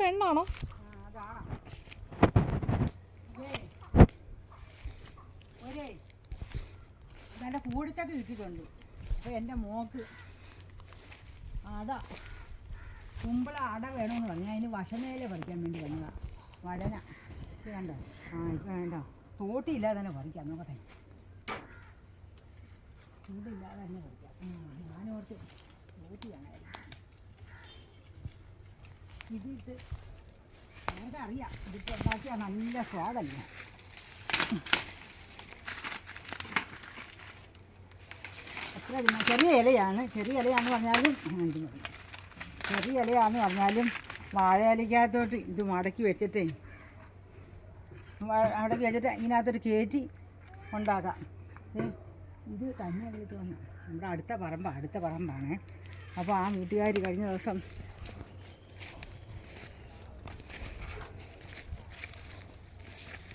പെണ്ണാണോ നല്ല കൂടിച്ചൊക്കെ കിട്ടിയിട്ടുണ്ട്. അപ്പോൾ എന്റെ മോക്ക് അട കുമ്പള അട വേണമെന്ന് പറഞ്ഞു. അതിന് വശനേല പറിക്കാൻ വേണ്ടി വന്നതാ. വഴന കണ്ടോ? ആ ഇപ്പം വേണ്ട തോട്ടിയില്ലാതെ തന്നെ പറിക്കാം. നോക്കട്ടെ. ചൂടില്ലാതെ തന്നെ പറിക്കാം. ഇതിട്ട് അറിയാം ഇതിപ്പോൾ ഉണ്ടാക്കിയാൽ നല്ല സ്വാദല്ലേ? എത്ര ചെറിയ ഇലയാണ്. ചെറിയ ഇലയാന്ന് പറഞ്ഞാലും ചെറിയ ഇലയാന്ന് പറഞ്ഞാലും വാഴയിലക്കകത്തോട്ട് ഇത് മടക്കി വെച്ചിട്ടേ മടക്കി വെച്ചിട്ട് ഇതിനകത്തോട്ട് കയറ്റി ഉണ്ടാക്കാം. ഇത് തന്നെ വിളിച്ച് വന്നു. നമ്മുടെ അടുത്ത പറമ്പാണ് അടുത്ത പറമ്പാണ്. അപ്പോൾ ആ വീട്ടുകാർ കഴിഞ്ഞ ദിവസം